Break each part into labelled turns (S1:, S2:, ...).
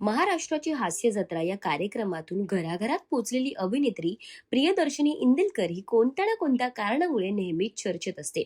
S1: महाराष्ट्राची हास्य जत्रा या कार्यक्रमातून घराघरात पोचलेली अभिनेत्री प्रियदर्शनी इंदिलकर ही कोणत्या ना कोणत्या कारणामुळे नेहमीच चर्चेत असते.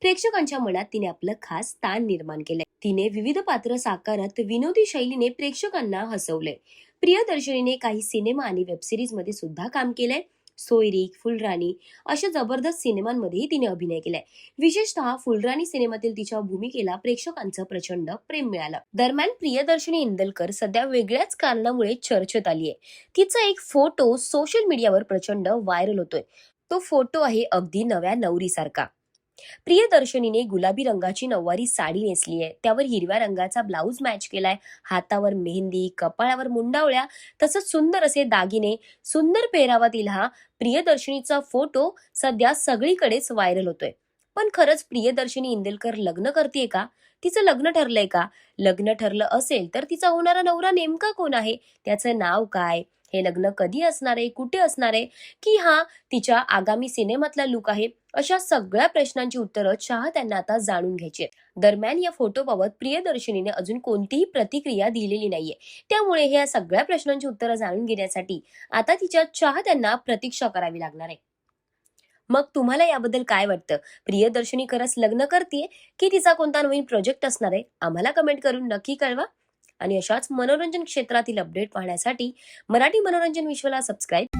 S1: प्रेक्षकांच्या मनात तिने आपलं खास स्थान निर्माण केलंय. तिने विविध पात्र साकारत विनोदी शैलीने प्रेक्षकांना हसवलंय. प्रियदर्शनीने काही सिनेमा आणि वेबसिरीजमध्ये सुद्धा काम केलंय. सोयरीक फुलराणी अशा जबरदस्त सिनेमांमध्येही तिने अभिनय केलाय. विशेषतः फुलराणी सिनेमातील तिच्या भूमिकेला प्रेक्षकांचं प्रचंड प्रेम मिळालं. दरम्यान प्रियदर्शनी इंदलकर सध्या वेगळ्याच कारणामुळे चर्चेत आली आहे तिचा एक फोटो सोशल मीडियावर प्रचंड व्हायरल होतोय. तो फोटो आहे अगदी नव्या नवरीसारखा. प्रियदर्शनीने गुलाबी रंगाची नऊवारी साडी नेसली आहे. त्यावर हिरव्या रंगाचा ब्लाऊज मॅच केलाय. हातावर मेहंदी कपाळावर मुंडावळ्या तसंच सुंदर असे दागिने सुंदर पेहरावा तिला हा प्रियदर्शनीचा फोटो सध्या सगळीकडेच व्हायरल होतोय. पण खरंच प्रियदर्शनी इंदलकर लग्न करते का? तिचं लग्न ठरलंय का? लग्न ठरलं असेल तर तिचा होणारा नवरा नेमका कोण आहे? त्याचं नाव काय? हे लग्न कधी असणार आहे कुठे असणार आहे की हा तिच्या आगामी सिनेमातला लुक आहे अशा सगळ्या प्रश्नांची उत्तरं चाहत्यांना आता जाणून घ्यायची आहेत. दरम्यान या फोटोबाबत प्रियदर्शिनीने अजून कोणतीही प्रतिक्रिया दिलेली नाहीये. त्यामुळे ह्या सगळ्या प्रश्नांची उत्तरं जाणून घेण्यासाठी आता तिच्या चाहत्यांना प्रतीक्षा करावी लागणार आहे. मग तुम्हाला याबद्दल काय वाटतं? प्रियदर्शनी खरंच लग्न करते की तिचा कोणता नवीन प्रोजेक्ट असणार आहे? आम्हाला कमेंट करून नक्की कळवा. आणि अशाच मनोरंजन क्षेत्रातील अपडेट पाहण्यासाठी मराठी मनोरंजन विश्वला सबस्क्राईब